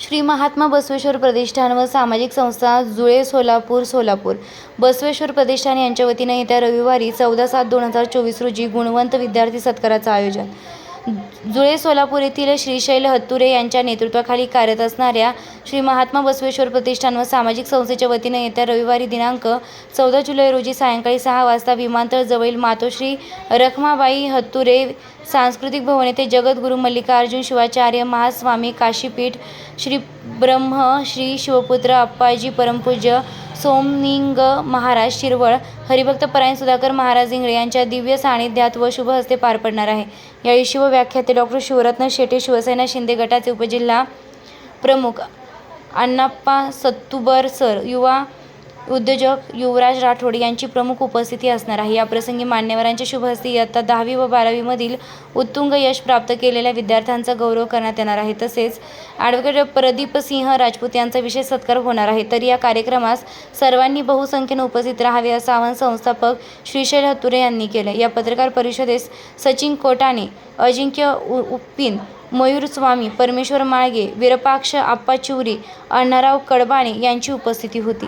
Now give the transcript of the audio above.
श्री महात्मा बसवेश्वर प्रतिष्ठान व सामाजिक संस्था जुळे सोलापूर सोलापूर. बसवेश्वर प्रतिष्ठान यांच्या वतीने येत्या रविवारी चौदा सात दोन हजार चोवीस रोजी गुणवंत विद्यार्थी सत्काराचं आयोजन. जुळे सोलापूर येथील श्रीशैल हत्तुरे यांच्या नेतृत्वाखाली कार्यरत असणाऱ्या श्री महात्मा बसवेश्वर प्रतिष्ठान व सामाजिक संस्थेच्या वतीने येत्या रविवारी दिनांक चौदा जुलै रोजी सायंकाळी सहा वाजता विमानतळ जवळील मातोश्री रखमाबाई हत्तुरे सांस्कृतिक भवन येथे जगद्गुरू मल्लिकार्जुन शिवाचार्य महास्वामी काशीपीठ श्री ब्रह्म श्री शिवपुत्र अप्पाजी परमपूज्य सोमनिंग महाराज शिरवळ हरिभक्त परायण सुधाकर महाराज इंगळे यांच्या दिव्य सानिध्यात व शुभहस्ते पार पडणार आहे. यावेळी शिवव्याख्याते डॉक्टर शिवरत्न शेटे शिवसेना शिंदे गटाचे उपजिल्हा प्रमुख अण्णाप्पा सत्तुबर सर युवा उद्योजक युवराज राठोड यांची प्रमुख उपस्थिती असणार आहे. याप्रसंगी मान्यवरांच्या शुभहस्ते इयत्ता दहावी व बारावीमधील उत्तुंग यश प्राप्त केलेल्या विद्यार्थ्यांचा गौरव करण्यात येणार आहे. तसेच ॲडव्होकेट प्रदीप सिंह राजपूत यांचा विशेष सत्कार होणार आहे. तर या कार्यक्रमास सर्वांनी बहुसंख्येने उपस्थित राहावे असं आवाहन संस्थापक श्रीशैल हतुरे यांनी केलं या पत्रकार परिषदेस सचिन कोटाणे अजिंक्य उ उप्पिन मयूर स्वामी परमेश्वर माळगे विरपाक्ष आप्पा चिवरी अण्णाराव कडबाणे यांची उपस्थिती होती.